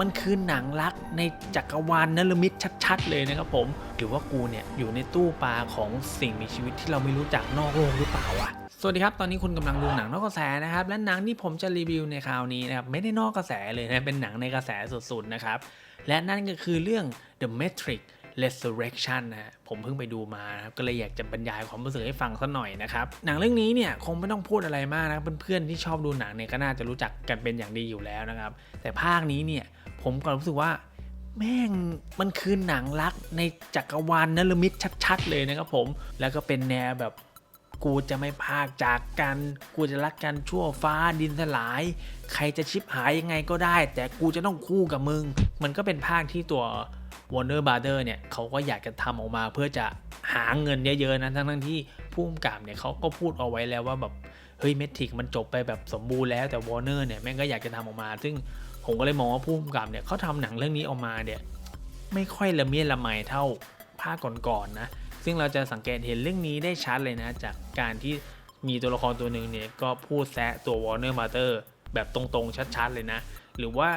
มันคือหนังรักในจักรวาลนลมิตชัดๆ เลยนะครับผม หรือว่ากูเนี่ยอยู่ในตู้ปลาของสิ่งมีชีวิตที่เราไม่รู้จักนอกโลกหรือเปล่าวะสวัสดีครับ ตอนนี้คุณกำลังดูหนังนอกกระแสนะครับ และหนังที่ผมจะรีวิวในคราวนี้นะครับไม่ได้นอกกระแสเลยนะ เป็นหนังในกระแสสุดๆนะครับ และนั่นก็คือเรื่อง The Matrix Resurrection นะผมเพิ่งไปดูมานะครับก็เลยอยากจะบรรยายความรู้สึกให้ฟังสักหน่อยนะครับ หนังเรื่องนี้เนี่ยคงไม่ต้องพูดอะไรมากนะเพื่อนๆที่ชอบดูหนังเนี่ยก็น่าจะรู้จักกันเป็นอย่างดีอยู่แล้วนะครับ แต่ภาคนี้เนี่ย ผมก็รู้สึกว่า แม่งมันคือหนังรักในจักรวาลนลมิตชัด ๆ เลยนะครับผม แล้วก็เป็นแนวแบบกูจะไม่พากจากกัน กูจะรักกันชั่วฟ้าดินสลาย ใครจะชิบหายยังไงก็ได้ แต่กูจะต้องคู่กับมึง มันก็เป็นภาคที่ตัว Warner Brother เนี่ยเขาก็อยากจะทำออกมาเพื่อจะหาเงินเยอะๆนะทั้งทั้งๆที่ผู้กำกับเนี่ยเขาก็พูดเอาไว้แล้วว่าแบบ เฮ้ยเมทิกมันจบไปแบบสมบูรณ์แล้วแต่ Warner เนี่ยแม่งก็อยากจะทำออกมา ซึ่ง ผมก็เลยมองว่าผู้กำกับเนี่ยเขาทำหนังเรื่องนี้ออกมาเนี่ยไม่ค่อยละเมียดละไมเท่าภาคก่อนๆนะซึ่งเราจะสังเกตเห็นเรื่องนี้ได้ชัดเลยนะ จากการที่มีตัวละครตัวหนึ่งเนี่ยก็พูดแซะตัว Warner Brother แบบตรงๆ ชัดๆเลยนะ หรือว่า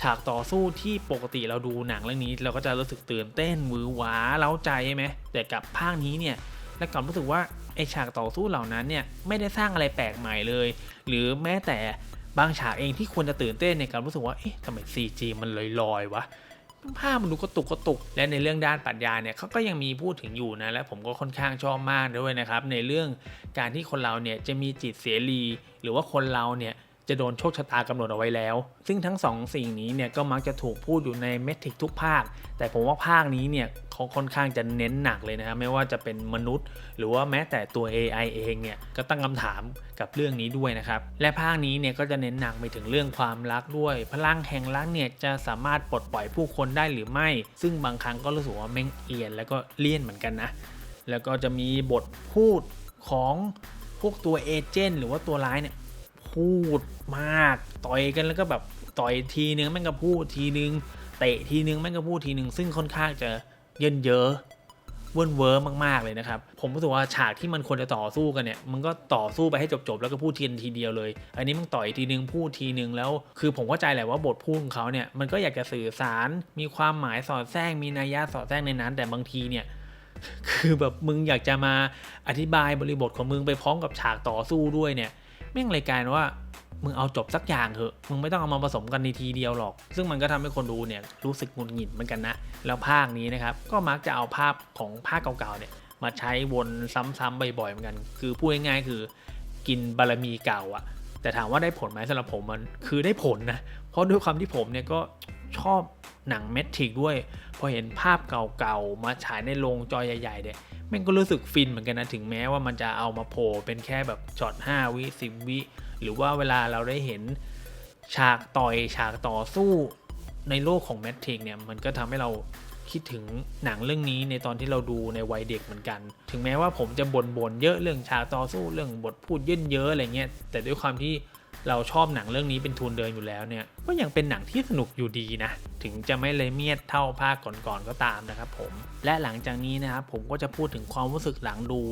ฉากต่อสู้ที่ปกติเราดูหนังเรื่องนี้ เราก็จะรู้สึกตื่นเต้นหวือหวาเล้าใจใช่ไหมแต่กับภาคนี้เนี่ยและกลับรู้สึกว่าไอฉากต่อสู้เหล่านั้นเนี่ยไม่ได้สร้างอะไรแปลกใหม่เลย หรือแม้แต่ บางฉากเองที่ควรจะตื่นเต้นในการรู้สึกว่า เอ๊ะทำไม CG มันลอยๆวะภาพมันดูกระตุกกระตุก และในเรื่องด้านปรัชญาเนี่ยเขาก็ยังมีพูดถึงอยู่นะ และผมก็ค่อนข้างชอบมากด้วยนะครับ ในเรื่องการที่คนเราเนี่ยจะมีจิตเสรี หรือว่าคนเราเนี่ย จะโดนโชคชะตากำหนดเอาไว้แล้ว ซึ่งทั้งสองสิ่งนี้เนี่ยก็มักจะถูกพูดอยู่ในเมทริกทุกภาค แต่ผมว่าภาคนี้เนี่ยเขาค่อนข้างจะเน้นหนักเลยนะครับไม่ว่าจะเป็นมนุษย์ หรือว่าแม้แต่ตัว AI เองเนี่ยก็ตั้งคำถามกับเรื่องนี้ด้วยนะครับ และภาคนี้เนี่ยก็จะเน้นหนักไปถึงเรื่องความรักด้วย พลังแห่งรักเนี่ยจะสามารถปลดปล่อยผู้คนได้หรือไม่ ซึ่งบางครั้งก็รู้สึกว่าแม่งเอียน แล้วก็เลี่ยนเหมือนกันนะ แล้วก็จะมีบทพูดของพวกตัวเอเจนต์หรือว่าตัวร้ายเนี่ย พูดมาก ต่อยกันแล้วก็แบบต่อยทีนึงแม่งก็พูดทีนึงเตะทีนึงแม่งก็พูดทีนึงซึ่งค่อนข้างจะเยินเยอะเวิร์นเวอร์มากๆเลยนะครับ ผมรู้สึกว่าฉากที่มันควรจะต่อสู้กันเนี่ย มันก็ต่อสู้ไปให้จบๆ แล้วก็พูดทีนทีเดียวเลย อันนี้มึงต่อยทีนึงพูดทีนึงแล้ว คือผมเข้าใจแหละว่าบทพูดของเขาเนี่ย มันก็อยากจะสื่อสาร มีความหมายสอดแทรก มีนัยยะสอดแทรกในนั้น แต่บางทีเนี่ย คือแบบมึงอยากจะมาอธิบายบริบทของมึงไปพร้อมกับฉากต่อสู้ด้วยเนี่ย แม่งเลยกลายว่ามึงเอาจบสักอย่างเถอะ มึงไม่ต้องเอามาผสมกันในทีเดียวหรอก ซึ่งมันก็ทำให้คนดูเนี่ยรู้สึกหงุดหงิดเหมือนกันนะ แล้วภาคนี้นะครับ ก็มักจะเอาภาพของภาคเก่าๆเนี่ยมาใช้วนซ้ำๆบ่อยๆเหมือนกัน คือพูดง่ายๆคือกินบารมีเก่าอะแต่ถามว่าได้ผลไหมสำหรับผมมันคือได้ผลนะ เพราะด้วยความที่ผมเนี่ยก็ชอบหนังเมทริกด้วย พอเห็นภาพเก่าๆ มาฉายในโรงจอใหญ่ๆเนี่ยแม่งก็รู้สึกฟินเหมือนกันนะ ถึงแม้ว่ามันจะเอามาโผล่เป็นแค่แบบช็อต5 วิ 10 วิ หรือว่าเวลาเราได้เห็นฉากต่อยฉากต่อสู้ในโลกของแมทริกเนี่ย มันก็ทำให้เราคิดถึงหนังเรื่องนี้ในตอนที่เราดูในวัยเด็กเหมือนกัน ถึงแม้ว่าผมจะบ่นๆเยอะเรื่องฉากต่อสู้เรื่องบทพูดเยินเยอะอะไรเงี้ย แต่ด้วยความที่ เราชอบหนังเรื่องนี้เป็นทุนเดินอยู่แล้วเนี่ยก็ยังเป็นหนังที่สนุกอยู่ดีนะ ถึงจะไม่เลยเมียดเท่าภาคก่อนๆก็ตามนะครับผม และหลังจากนี้นะครับผมก็จะพูดถึงความรู้สึกหลังดู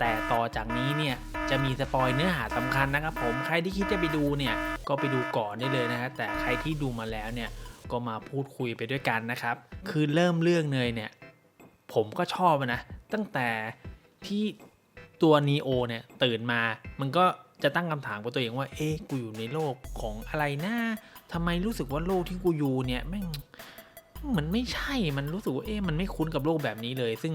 แต่ต่อจากนี้เนี่ยจะมีสปอยเนื้อหาสำคัญนะครับผมใครที่คิดจะไปดูเนี่ยก็ไปดูก่อนได้เลยนะฮะแต่ใครที่ดูมาแล้วเนี่ยก็มาพูดคุยไปด้วยกันนะครับ คือเริ่มเรื่องเลยเนี่ย ผมก็ชอบนะ ตั้งแต่ที่ตัวนีโอเนี่ยตื่นมามันก็ จะตั้งคำถามกับตัวเองว่า เอ๊ะ กูอยู่ในโลกของอะไรนะทำไมรู้สึกว่าโลกที่กูอยู่เนี่ยแม่งมันไม่ใช่ มันรู้สึกว่า เอ๊ะ มันไม่คุ้นกับโลกแบบนี้เลย ซึ่ง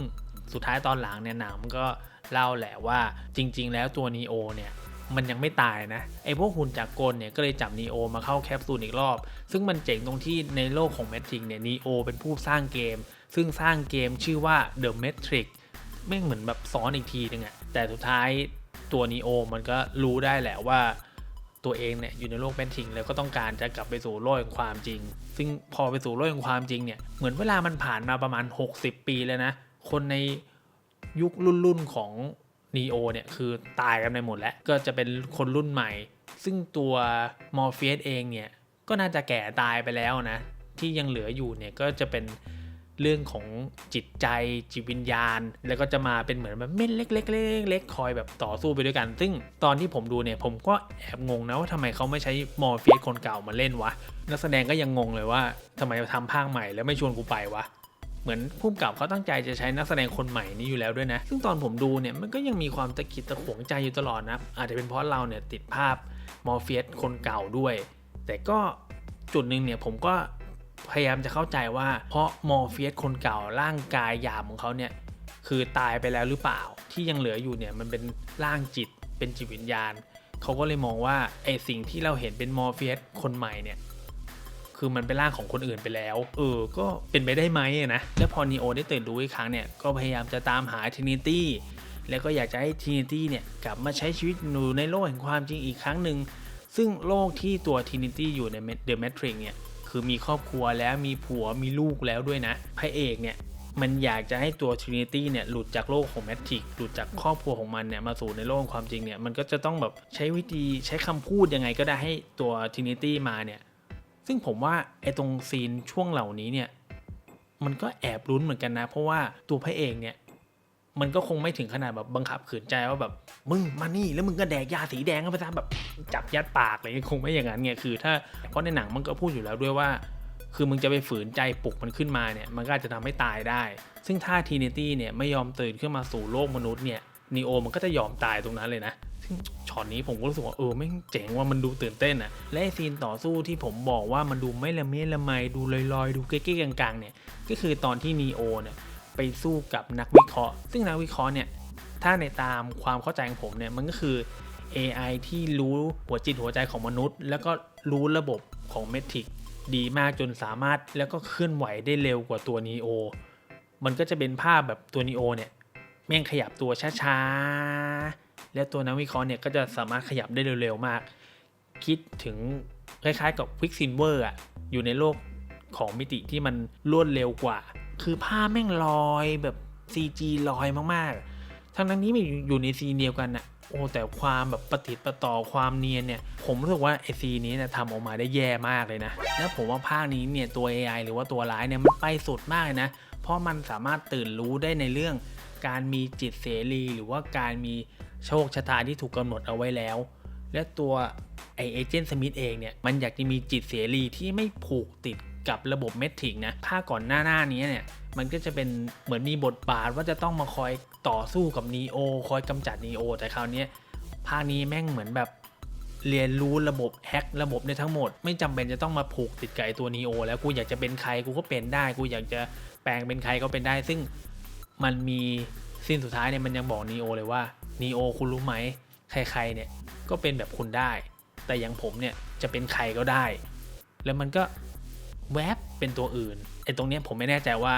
สุดท้ายตอนหลังเนี่ยหนังมันก็เล่าแหละว่าจริง ๆ แล้วตัวนีโอเนี่ยมันยังไม่ตายนะ ไอ้พวกหุ่นจากกลเนี่ยก็เลยจับนีโอมาเข้าแคปซูลอีกรอบ ซึ่งมันเจ๋งตรงที่ในโลกของแมทริกเนี่ยนีโอเป็นผู้สร้างเกม ซึ่งสร้างเกมชื่อว่า The Matrix แม่งเหมือนแบบซ้อนอีกทีนึงอะแต่สุดท้าย ตัวนีโอมันก็รู้ได้แหละว่าตัวเองเนี่ยอยู่ในโลกแมทริกแล้วก็ต้องการจะกลับไปสู่โลกแห่งความจริง ซึ่งพอไปสู่โลกแห่งความจริงเนี่ยเหมือนเวลามันผ่านมาประมาณ 60 ปีแล้วนะ คนในยุครุ่นๆของนีโอเนี่ยคือตายกันไปหมดแล้ว ก็จะเป็นคนรุ่นใหม่ ซึ่งตัวมอร์เฟียสเองเนี่ยก็น่าจะแก่ตายไปแล้วนะ ที่ยังเหลืออยู่เนี่ยก็จะเป็น เรื่องของจิตใจจิตวิญญาณ แล้วก็จะมาเป็นเหมือนแบบเม็ดเล็กๆเล็กๆคอยแบบต่อสู้ไปด้วยกัน ซึ่งตอนที่ผมดูเนี่ยผมก็แอบงงนะว่าทำไมเขาไม่ใช้มอร์เฟียสคนเก่ามาเล่นวะนักแสดงก็ยังงงเลยว่าทำไมทำภาคใหม่แล้วไม่ชวนกูไปวะเหมือนพุ่มกับเขาตั้งใจจะใช้นักแสดงคนใหม่นี้อยู่แล้วด้วยนะ ซึ่งตอนผมดูเนี่ยมันก็ยังมีความตะกิดตะขวงใจอยู่ตลอดนะ อาจจะเป็นเพราะเราเนี่ยติดภาพมอร์เฟียสคนเก่าด้วย แต่ก็จุดหนึ่งเนี่ยผมก็ พยายามจะเข้าใจว่า เพราะมอร์เฟียสคนเก่าร่างกายหยาบของเขาเนี่ยคือตายไปแล้วหรือเปล่า ที่ยังเหลืออยู่เนี่ยมันเป็นร่างจิตเป็นจิตวิญญาณ เขาก็เลยมองว่าไอสิ่งที่เราเห็นเป็นมอร์เฟียสคนใหม่เนี่ยคือมันเป็นร่างของคนอื่นไปแล้ว เออ ก็เป็นไปได้ไหมนะ แล้วพอนีโอได้ตื่นรู้อีกครั้งเนี่ย ก็พยายามจะตามหาทินิตี้ แล้วก็อยากจะให้ทินิตี้เนี่ยกลับมาใช้ชีวิตอยู่ในโลกแห่งความจริงอีกครั้งหนึ่ง ซึ่งโลกที่ตัวทินิตี้อยู่ในเดอะแมทริกเนี่ย คือมีครอบครัวแล้วมีผัวมีลูกแล้วด้วยนะพระเอกเนี่ยมันอยากจะให้ตัว Trinity เนี่ยหลุดจากโลกของแมทริกหลุดจากครอบครัวของมันเนี่ยมาสู่ในโลกของความจริงเนี่ยมันก็จะต้องแบบใช้วิธีใช้คำพูดยังไงก็ได้ให้ตัว Trinity มาเนี่ยซึ่งผมว่าไอ้ตรงซีนช่วงเหล่านี้เนี่ยมันก็แอบลุ้นเหมือนกันนะ เพราะว่าตัวพระเอกเนี่ย มันก็คงไม่ถึงขนาดแบบบังคับขืนใจว่าแบบมึงมานี่แล้วมึงก็แดกยาสีแดงเข้าไปซะแบบจับยัดปากอะไรเงี้ยคงไม่อย่างนั้นไงคือ ถ้าเพราะในหนังมันก็พูดอยู่แล้วด้วยว่า คือมึงจะไปฝืนใจปลุกมันขึ้นมาเนี่ยมันก็อาจจะทำให้ตายได้ ซึ่งถ้าทีนิตี้เนี่ยไม่ยอมตื่นขึ้นมาสู่โลกมนุษย์เนี่ยนีโอมันก็จะยอมตายตรงนั้นเลยนะซึ่งช็อตนี้ผมก็รู้สึกว่าเออไม่งเจ๋งว่ามันดูตื่นเต้นอะและซีนต่อสู้ที่ผมบอกว่ามันดูไม่ละเมียดละไมดูลอยๆ ดูเก๊กๆกลางๆเนี่ยก็คือตอนที่นีโอเนี่ย ไปสู้กับนักวิเคราะห์ ซึ่งนักวิเคราะห์เนี่ยถ้าในตามความเข้าใจของผมเนี่ยมันก็คือ AI ที่รู้หัวจิตหัวใจของมนุษย์ แล้วก็รู้ระบบของเมทิกดีมากจนสามารถแล้วก็เคลื่อนไหวได้เร็วกว่าตัวนีโอมันก็จะเป็นภาพแบบตัวนีโอเนี่ยแม่งขยับตัวช้าๆ และตัวนักวิเคราะห์เนี่ยก็จะสามารถขยับได้เร็วๆมาก คิดถึงคล้ายๆกับควิกซินเวอร์อะอยู่ในโลก ของมิติที่มันรวดเร็วกว่า คือภาพแม่งลอยแบบ CG ลอยมากๆ ทั้งนั้นนี้มันอยู่ในซีนเดียวกันอะโอ้แต่ความแบบประติดประต่อความเนียนเนี่ย ผมรู้สึกว่าไอซีนี้เนี่ยทำออกมาได้แย่มากเลยนะ แล้วผมว่าภาคนี้เนี่ยตัว AI หรือว่าตัวร้ายเนี่ยมันไปสุดมากนะ เพราะมันสามารถตื่นรู้ได้ในเรื่องการมีจิตเสรีหรือว่าการมีโชคชะตาที่ถูกกำหนดเอาไว้แล้ว และตัวไอเอเจนต์สมิธเองเนี่ยมันอยากจะมีจิตเสรีที่ไม่ผูกติด กับระบบเมทริกนะภาคก่อนหน้าหน้านี้เนี่ยมันก็จะเป็นเหมือนมีบทบาทว่าจะต้องมาคอยต่อสู้กับนีโอคอยกำจัดนีโอแต่คราวนี้ภาคนี้แม่งเหมือนแบบเรียนรู้ระบบแฮกระบบในทั้งหมด ไม่จำเป็นจะต้องมาผูกติดกับไอตัวนีโอแล้วกูอยากจะเป็นใครกูก็เป็นได้กูอยากจะแปลงเป็นใครก็เป็นได้ ซึ่งมันมีสิ้นสุดท้ายเนี่ยมันยังบอกนีโอเลยว่านีโอคุณรู้ไหมใครๆเนี่ยก็เป็นแบบคุณได้ แต่อย่างผมเนี่ยจะเป็นใครก็ได้ แล้วมันก็ แวบเป็นตัวอื่นไอ้ตรงเนี้ยผมไม่แน่ใจว่า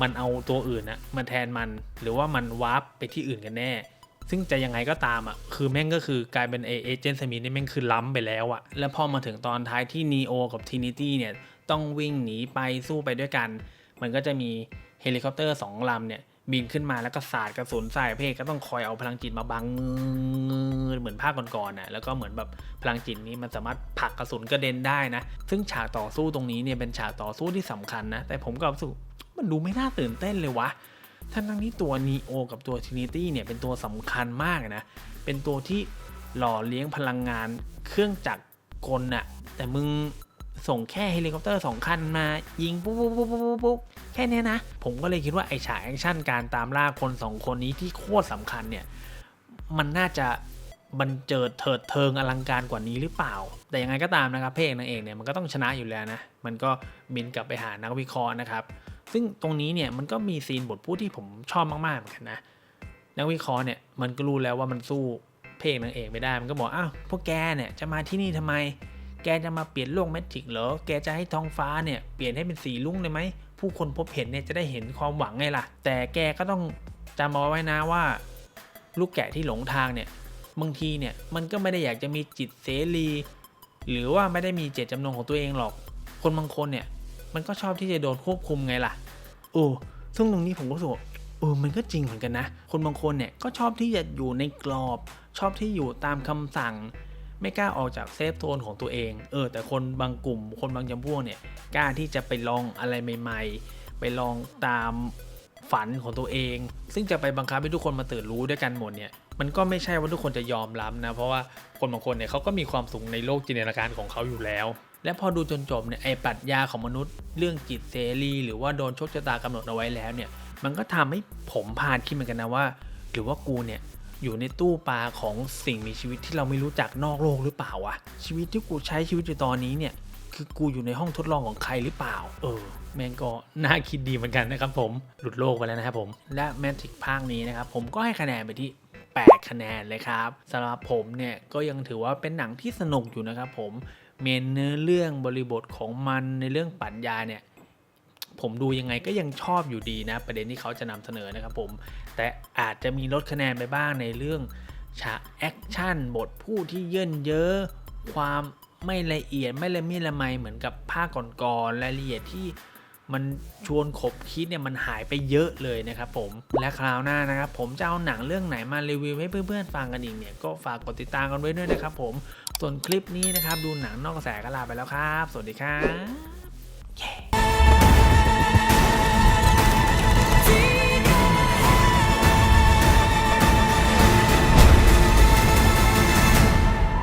มันเอาตัวอื่นนะมาแทนมันหรือว่ามันวาร์ปไปที่อื่นกันแน่ ซึ่งจะยังไงก็ตามอะคือแม่งก็คือกลายเป็นเอเจนต์สมิธนี่แม่งคือล้ำไปแล้วอะแล้วพอมาถึงตอนท้ายที่นีโอกับทินิตี้เนี่ยต้องวิ่งหนีไปสู้ไปด้วยกัน มันก็จะมีเฮลิคอปเตอร์สองลำเนี่ย บินขึ้นมาแล้วก็สาดกระสุนใส่เพศก็ต้องคอยเอาพลังจิตมาบังเหมือนภาคก่อนๆน่ะแล้วก็เหมือนแบบพลังจิตนี้มันสามารถผลักกระสุนกระเด็นได้นะ ซึ่งฉากต่อสู้ตรงนี้เนี่ยเป็นฉากต่อสู้ที่สำคัญนะ แต่ผมก็รู้สึกมันดูไม่น่าตื่นเต้นเลยวะทั้งทั้งที่ตัว Neo กับตัว Trinity เนี่ยเป็นตัวสำคัญมากนะ เป็นตัวที่หล่อเลี้ยงพลังงานเครื่องจักรกลน่ะ แต่มึง ส่งแค่เฮลิคอปเตอร์สองคันมายิงปุ๊บปุ๊บปุ๊บปุ๊บปุ๊บแค่เนี้ยนะ ผมก็เลยคิดว่าไอฉากแอคชั่นการตามล่าคนสองคนนี้ที่โคตรสำคัญเนี่ย มันน่าจะบันเจิดเถิดเทิงอลังการกว่านี้หรือเปล่า แต่ยังไงก็ตามนะครับเพลงนางเอกเนี่ยมันก็ต้องชนะอยู่แล้วนะ มันก็บินกลับไปหานักวิเคราะห์นะครับ ซึ่งตรงนี้เนี่ยมันก็มีซีนบทพูดที่ผมชอบมากๆเหมือนกันนะ นักวิเคราะห์เนี่ยมันก็รู้แล้วว่ามันสู้เพลงนางเอกไม่ได้ มันก็บอกอ้าวพวกแกเนี่ยจะมาที่นี่ทำไม แกจะมาเปลี่ยนโลกแมทริกเหรอ แกจะให้ท้องฟ้าเนี่ยเปลี่ยนให้เป็นสีลุ้งเลยไหม ผู้คนพบเห็นเนี่ยจะได้เห็นความหวังไงล่ะ แต่แกก็ต้องจำเอาไว้นะว่า ลูกแกะที่หลงทางเนี่ย บางทีเนี่ยมันก็ไม่ได้อยากจะมีจิตเสรี หรือว่าไม่ได้มีเจตจำนงของตัวเองหรอก คนบางคนเนี่ยมันก็ชอบที่จะโดนควบคุมไงล่ะ โอ้ซึ่งตรงนี้ผมก็รู้สึกเออ มันก็จริงเหมือนกันนะ คนบางคนเนี่ยก็ชอบที่จะอยู่ในกรอบ ชอบที่อยู่ตามคำสั่ง ไม่กล้าออกจากเซฟโซนของตัวเอง เออ แต่คนบางกลุ่ม คนบางจำพวกเนี่ย กล้าที่จะไปลองอะไรใหม่ ๆ ไปลองตามฝันของตัวเอง ซึ่งจะไปบังคับให้ทุกคนมาตื่นรู้ด้วยกันหมดเนี่ย มันก็ไม่ใช่ว่าทุกคนจะยอมรับนะ เพราะว่าคนบางคนเนี่ยเขาก็มีความสุขในโลกจินตนาการของเขาอยู่แล้ว และพอดูจนจบเนี่ย ไอ้ปรัชญาของมนุษย์ เรื่องจิตเสรี หรือว่าโดนโชคชะตากำหนดเอาไว้แล้วเนี่ย มันก็ทำให้ผมพาดคิดเหมือนกันนะว่า หรือว่ากูเนี่ย อยู่ในตู้ปลาของสิ่งมีชีวิตที่เราไม่รู้จักนอกโลกหรือเปล่าวะชีวิตที่กูใช้ชีวิตอยู่ตอนนี้เนี่ย คือกูอยู่ในห้องทดลองของใครหรือเปล่า เออ แม่งก็น่าคิดดีเหมือนกันนะครับผมหลุดโลกไปแล้วนะครับผมและแมทริกภาคนี้นะครับผมก็ให้คะแนนไปที่8คะแนนเลยครับสำหรับผมเนี่ยก็ยังถือว่าเป็นหนังที่สนุกอยู่นะครับผมเมนเนื้อเรื่องบริบทของมันในเรื่องปรัชญาเนี่ย ผมดูยังไงก็ยังชอบอยู่ดีนะ ประเด็นที่เขาจะนำเสนอนะครับผม แต่อาจจะมีลดคะแนนไปบ้างในเรื่องฉากแอคชั่นบทพูดที่เยินเยอะความไม่ละเอียดไม่ละเมียดละไมเหมือนกับภาคก่อนๆรายละเอียดที่มันชวนขบคิดเนี่ยมันหายไปเยอะเลยนะครับผมและคราวหน้านะครับผมจะเอาหนังเรื่องไหนมารีวิวให้เพื่อนๆฟังกันอีกเนี่ยก็ฝากกดติดตามกันไว้ด้วยนะครับผมส่วนคลิปนี้นะครับดูหนังนอกกระแสก็ลาไปแล้วครับ สวัสดีครับ Yeah